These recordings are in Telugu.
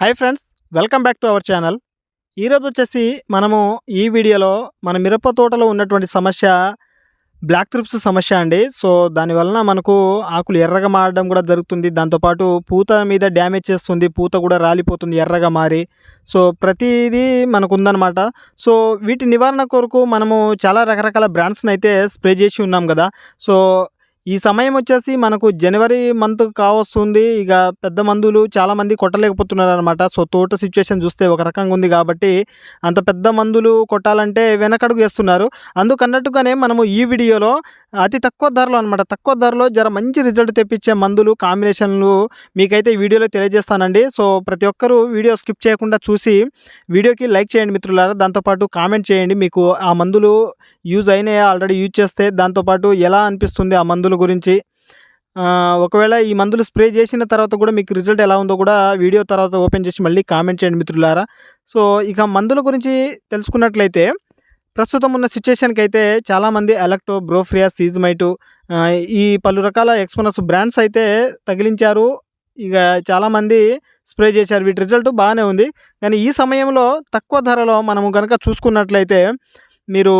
Hi friends welcome back to our channel. ఈరోజు వచ్చేసి మనము ఈ వీడియోలో మన మిరప తోటలో ఉన్నటువంటి సమస్య బ్లాక్ త్రిప్స్ సమస్య అండి. సో దానివలన మనకు ఆకులు ఎర్రగా మారడం కూడా జరుగుతుంది. దాంతోపాటు పూత మీద డ్యామేజ్ చేస్తుంది పూత కూడా రాలిపోతుంది ఎర్రగా మారి. సో ప్రతిదీ మనకు ఉందన్నమాట సో వీటి నివారణ కొరకు మనము చాలా రకరకాల బ్రాండ్స్ని అయితే స్ప్రే చేసి ఉన్నాం కదా. సో ఈ సమయం వచ్చేసి మనకు జనవరి మంత్ కావస్తుంది. ఇక పెద్ద మందులు చాలామంది కొట్టలేకపోతున్నారు అనమాట సో తోట సిచ్యువేషన్ చూస్తే ఒక రకంగా ఉంది కాబట్టి అంత పెద్ద మందులు కొట్టాలంటే వెనకడుగు వేస్తున్నారు. అందుకన్నట్టుగానే మనము ఈ వీడియోలో అతి తక్కువ ధరలో అనమాట తక్కువ ధరలో జర మంచి రిజల్ట్ తెప్పించే మందులు కాంబినేషన్లు మీకైతే వీడియోలో తెలియజేస్తానండి. సో ప్రతి ఒక్కరూ వీడియో స్కిప్ చేయకుండా చూసి వీడియోకి లైక్ చేయండి మిత్రులారా. దాంతోపాటు కామెంట్ చేయండి మీకు ఆ మందులు యూజ్ అయినాయా ఆల్రెడీ యూజ్ చేస్తే. దాంతోపాటు ఎలా అనిపిస్తుంది ఆ మందుల గురించి. ఒకవేళ ఈ మందులు స్ప్రే చేసిన తర్వాత కూడా మీకు రిజల్ట్ ఎలా ఉందో కూడా వీడియో తర్వాత ఓపెన్ చేసి మళ్ళీ కామెంట్ చేయండి మిత్రులారా. సో ఇక మందుల గురించి తెలుసుకున్నట్లయితే ప్రస్తుతం ఉన్న సిచ్యుయేషన్కి అయితే చాలామంది ఎలక్టో బ్రోఫ్రియా సీజ్మైటు ఈ పలు రకాల ఎక్స్పోనస్ బ్రాండ్స్ అయితే తగిలించారు. ఇక చాలామంది స్ప్రే చేశారు. వీటి రిజల్ట్ బాగానే ఉంది. కానీ ఈ సమయంలో తక్కువ ధరలో మనము కనుక చూసుకున్నట్లయితే మీరు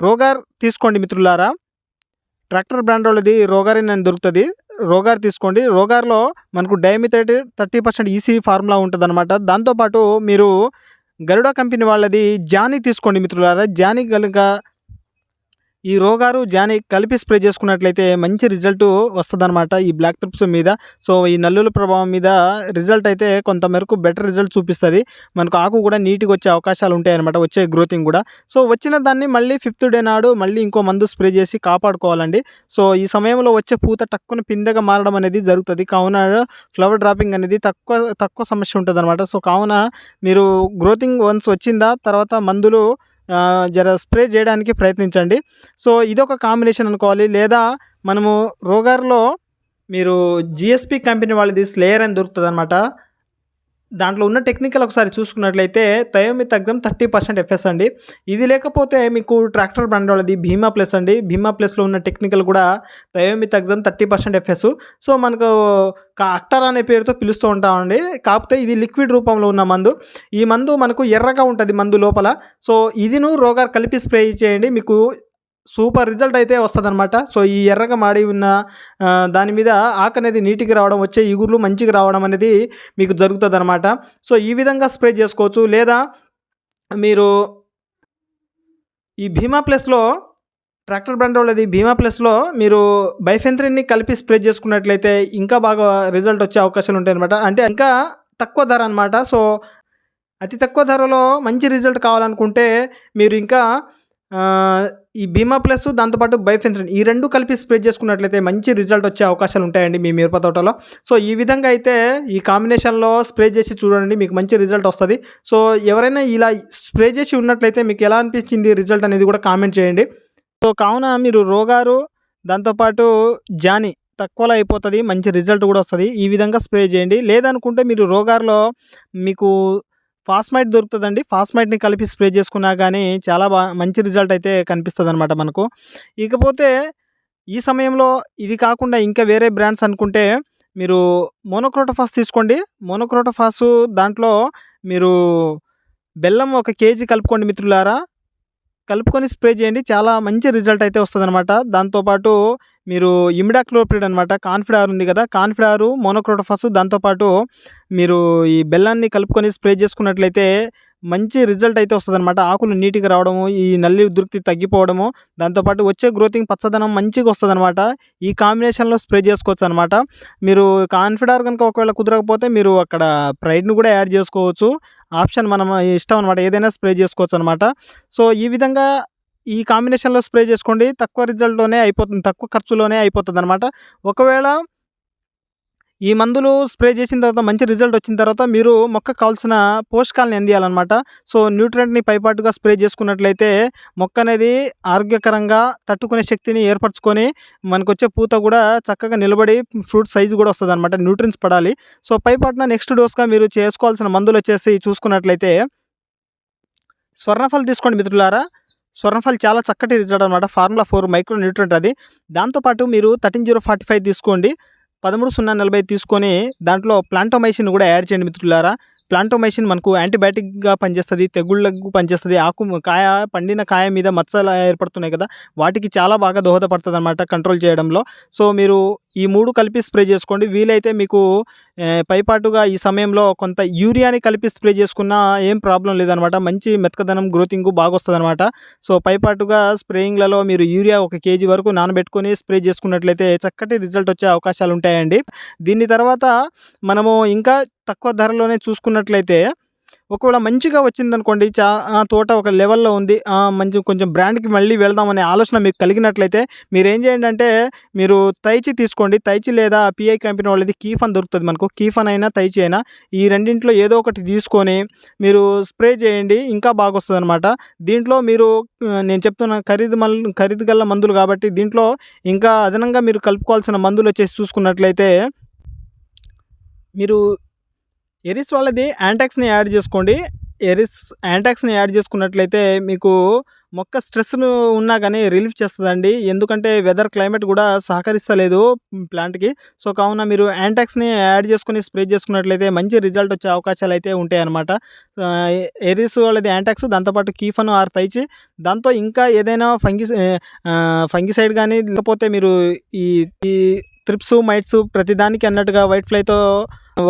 రోగార్ తీసుకోండి మిత్రులారా. ట్రాక్టర్ బ్రాండ్ వాళ్ళది రోగార్ అని దొరుకుతుంది. రోగార్ తీసుకోండి. రోగార్లో మనకు dimethoate thirty percent EC formula ఉంటుంది అనమాట దాంతోపాటు మీరు గరుడ కంపెనీ వాళ్ళది జానీ తీసుకోండి మిత్రులారా. జానీ కనుక ఈ రోగారు జాని కలిపి స్ప్రే చేసుకున్నట్లయితే మంచి రిజల్ట్ వస్తుందన్నమాట ఈ బ్లాక్ త్రిప్స్ మీద. సో ఈ నల్లుల ప్రభావం మీద రిజల్ట్ అయితే కొంత మేరకు బెటర్ రిజల్ట్ చూపిస్తుంది. మనకు ఆకు కూడా నీట్గా వచ్చే అవకాశాలు ఉంటాయన్నమాట వచ్చే గ్రోతింగ్ కూడా. సో వచ్చిన దాన్ని మళ్ళీ ఫిఫ్త్ డే నాడు మళ్ళీ ఇంకో మందు స్ప్రే చేసి కాపాడుకోవాలండి. సో ఈ సమయంలో వచ్చే పూత టక్కున పిందెగా మారడం అనేది జరుగుతుంది. కావున ఫ్లవర్ డ్రాపింగ్ అనేది తక్కువ తక్కువ సమస్య ఉంటుంది అనమాట సో కావున మీరు గ్రోతింగ్ వన్స్ వచ్చిందా తర్వాత మందులు జర స్ప్రే చేయడానికి ప్రయత్నించండి. సో ఇదొక కాంబినేషన్ అనుకోవాలి. లేదా మనము రోగర్లో మీరు జిఎస్పి కంపెనీ వాళ్ళది స్లేయర్ అని దొరుకుతుంది అనమాట దాంట్లో ఉన్న టెక్నికల్ ఒకసారి చూసుకున్నట్లయితే తయోమి తగ్గం థర్టీ పర్సెంట్ ఎఫ్ఎస్ అండి. ఇది లేకపోతే మీకు ట్రాక్టర్ బ్రాండ్ వాళ్ళది భీమా ప్లస్ అండి. భీమా ప్లస్లో ఉన్న టెక్నికల్ కూడా తయోమి తగ్గం థర్టీ పర్సెంట్ ఎఫ్ఎస్ సో మనకు కా- అక్టర్ అనే పేరుతో పిలుస్తూ ఉంటామండి. కాకపోతే ఇది లిక్విడ్ రూపంలో ఉన్న మందు. ఈ మందు మనకు ఎర్రగా ఉంటుంది మందు లోపల. సో ఇదిను రోగార్ కలిపి స్ప్రే చేయండి. మీకు సూపర్ రిజల్ట్ అయితే వస్తుందన్నమాట. సో ఈ ఎర్రగా మాడి ఉన్న దాని మీద ఆకు అనేది నీటికి రావడం వచ్చే ఇగుర్లు మంచిగా రావడం అనేది మీకు జరుగుతుంది అనమాట సో ఈ విధంగా స్ప్రే చేసుకోవచ్చు. లేదా మీరు ఈ భీమా ప్లస్లో ట్రాక్టర్ బ్రాండ్ వాళ్ళది భీమా ప్లస్లో మీరు బైఫెంత్రిన్ని కలిపి స్ప్రే చేసుకున్నట్లయితే ఇంకా బాగా రిజల్ట్ వచ్చే అవకాశాలు ఉంటాయి అనమాట అంటే ఇంకా తక్కువ ధర అనమాట సో అతి తక్కువ ధరలో మంచి రిజల్ట్ కావాలనుకుంటే మీరు ఇంకా ఈ బీమా ప్లస్ దాంతోపాటు బైఫెన్థ్రిన్ ఈ రెండు కలిపి స్ప్రే చేసుకున్నట్లయితే మంచి రిజల్ట్ వచ్చే అవకాశాలు ఉంటాయండి మీ మిరప తోటలో. సో ఈ విధంగా అయితే ఈ కాంబినేషన్లో స్ప్రే చేసి చూడండి మీకు మంచి రిజల్ట్ వస్తుంది. సో ఎవరైనా ఇలా స్ప్రే చేసి ఉన్నట్లయితే మీకు ఎలా అనిపించింది రిజల్ట్ అనేది కూడా కామెంట్ చేయండి. సో కావున మీరు రోగారు దాంతోపాటు జాని తక్కువలో అయిపోతుంది మంచి రిజల్ట్ కూడా వస్తుంది. ఈ విధంగా స్ప్రే చేయండి. లేదనుకుంటే మీరు రోగార్లో మీకు ఫాస్మైట్ దొరుకుతుందండి. ఫాస్మైట్ని కలిపి స్ప్రే చేసుకున్నా కానీ చాలా మంచి రిజల్ట్ అయితే కనిపిస్తుంది అనమాట మనకు. ఇకపోతే ఈ సమయంలో ఇది కాకుండా ఇంకా వేరే బ్రాండ్స్ అనుకుంటే మీరు మోనోక్రోటోఫాస్ తీసుకోండి. మోనోక్రోటోఫాస్ దాంట్లో మీరు బెల్లం ఒక కేజీ కలుపుకోండి మిత్రులారా. కలుపుకొని స్ప్రే చేయండి. చాలా మంచి రిజల్ట్ అయితే వస్తుందన్నమాట. దాంతోపాటు మీరు ఇమిడాక్లోప్రిడ్ అనమాట కాన్ఫిడార్ ఉంది కదా. కాన్ఫిడారు మోనోక్రోటోఫాస్ దాంతోపాటు మీరు ఈ బెల్లాన్ని కలుపుకొని స్ప్రే చేసుకున్నట్లయితే మంచి రిజల్ట్ అయితే వస్తుందన్నమాట. ఆకులు నీట్గా రావడము ఈ నల్లి ఉధృతి తగ్గిపోవడము దాంతోపాటు వచ్చే గ్రోతింగ్ పచ్చదనం మంచిగా వస్తుందన్నమాట. ఈ కాంబినేషన్లో స్ప్రే చేసుకోవచ్చు అనమాట మీరు కాన్ఫిడార్ కనుక ఒకవేళ కుదరకపోతే మీరు అక్కడ ప్రైడ్ని కూడా యాడ్ చేసుకోవచ్చు. ఆప్షన్ మనం ఇష్టం అనమాట ఏదైనా స్ప్రే చేసుకోవచ్చు అనమాట సో ఈ విధంగా ఈ కాంబినేషన్లో స్ప్రే చేసుకోండి. తక్కువ రిజల్ట్లోనే అయిపోతుంది తక్కువ ఖర్చులోనే అయిపోతుంది అనమాట ఒకవేళ ఈ మందులు స్ప్రే చేసిన తర్వాత మంచి రిజల్ట్ వచ్చిన తర్వాత మీరు మొక్కకు కావాల్సిన పోషకాలను అందియాలన్నమాట. సో న్యూట్రియంట్ని పైపాటుగా స్ప్రే చేసుకున్నట్లయితే మొక్క అనేది ఆరోగ్యకరంగా తట్టుకునే శక్తిని ఏర్పరచుకొని మనకు వచ్చే పూత కూడా చక్కగా నిలబడి ఫ్రూట్ సైజు కూడా వస్తుంది అనమాట న్యూట్రియన్స్ పడాలి. సో పైపాటున నెక్స్ట్ డోస్గా మీరు చేసుకోవాల్సిన మందులు వచ్చేసి చూసుకున్నట్లయితే స్వర్ణఫలం తీసుకోండి మిత్రులారా. స్వర్ణఫల్ చాలా చక్కటి రిజల్ట్ అనమాట ఫార్ములా ఫోర్ మైక్రో న్యూట్రెంట్ అది. దాంతోపాటు మీరు థర్టీన్ జీరో ఫార్టీ ఫైవ్ తీసుకోండి. పదమూడు సున్నా నలభై తీసుకొని దాంట్లో ప్లాంటోమైసిన్ కూడా యాడ్ చేయండి మిత్రులారా. ప్లాంటోమైసిన్ మనకు యాంటీబయాటిక్గా పనిచేస్తుంది తెగుళ్ళకు పనిచేస్తుంది ఆకు కాయ పండిన కాయ మీద మచ్చలు ఏర్పడుతున్నాయి కదా వాటికి చాలా బాగా దోహదపడుతుంది అనమాట కంట్రోల్ చేయడంలో. సో మీరు ఈ మూడు కలిపి స్ప్రే చేసుకోండి. వీలైతే మీకు పైపాటుగా ఈ సమయంలో కొంత యూరియాని కలిపి స్ప్రే చేసుకున్నా ఏం ప్రాబ్లం లేదనమాట. మంచి మెతకదనం గ్రోతింగ్ బాగా సో పైపాటుగా స్ప్రేయింగ్లలో మీరు యూరియా ఒక కేజీ వరకు నానబెట్టుకొని స్ప్రే చేసుకున్నట్లయితే చక్కటి రిజల్ట్ వచ్చే అవకాశాలు ఉంటాయండి దీని తర్వాత మనము ఇంకా తక్కువ ధరలోనే చూసుకున్నట్లయితే ఒకవేళ మంచిగా వచ్చిందనుకోండి చా ఆ తోట ఒక లెవెల్లో ఉంది మంచి కొంచెం బ్రాండ్కి మళ్ళీ వెళ్దామనే ఆలోచన మీకు కలిగినట్లయితే మీరు ఏం చేయండి అంటే మీరు తైచి తీసుకోండి. తైచి లేదా పిఐ కంపెనీ వాళ్ళది కీఫన్ దొరుకుతుంది మనకు. కీఫన్ అయినా తైచి అయినా ఈ రెండింటిలో ఏదో ఒకటి తీసుకొని మీరు స్ప్రే చేయండి ఇంకా బాగా వస్తుంది అనమాట దీంట్లో మీరు నేను చెప్తున్న ఖరీదు మల్ ఖరీదు గల మందులు కాబట్టి దీంట్లో ఇంకా అదనంగా మీరు కలుపుకోవాల్సిన మందులు వచ్చేసి చూసుకున్నట్లయితే మీరు ఎరిస్ వాళ్ళది యాంటాక్స్ని యాడ్ చేసుకోండి. ఎరిస్ యాంటాక్స్ని యాడ్ చేసుకున్నట్లయితే మీకు మొక్క స్ట్రెస్ ఉన్నా కానీ రిలీఫ్ చేస్తుందండి. ఎందుకంటే వెదర్ క్లైమేట్ కూడా సహకరిస్తలేదు ప్లాంట్కి సో కావున మీరు యాంటాక్స్ని యాడ్ చేసుకుని స్ప్రే చేసుకున్నట్లయితే మంచి రిజల్ట్ వచ్చే అవకాశాలు అయితే ఉంటాయి అనమాట ఎరిస్ వాళ్ళది యాంటాక్స్ దాంతోపాటు కీఫన్ ఆర్ తైచి దాంతో ఇంకా ఏదైనా ఫంగి ఫంగిసైడ్ కానీ లేకపోతే మీరు ఈ ఈ త్రిప్స్ మైట్స్ ప్రతిదానికి అన్నట్టుగా వైట్ ఫ్లైతో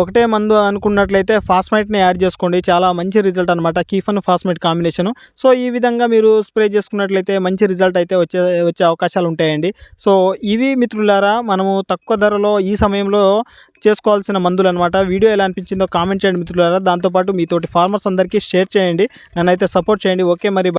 ఒకటే మందు అనుకున్నట్లయితే ఫాస్మైట్ని యాడ్ చేసుకోండి. చాలా మంచి రిజల్ట్ అనమాట కీఫన్ ఫాస్మైట్ కాంబినేషన్. సో ఈ విధంగా మీరు స్ప్రే చేసుకున్నట్లయితే మంచి రిజల్ట్ అయితే వచ్చే వచ్చే అవకాశాలు ఉంటాయండి. సో ఇవి మిత్రులారా మనము తక్కువ ధరలో ఈ సమయంలో చేసుకోవాల్సిన మందులు అనమాట వీడియో ఎలా అనిపించిందో కామెంట్ చేయండి మిత్రులారా. దాంతోపాటు మీతోటి ఫార్మర్స్ అందరికీ షేర్ చేయండి. నన్ను అయితే సపోర్ట్ చేయండి. ఓకే మరి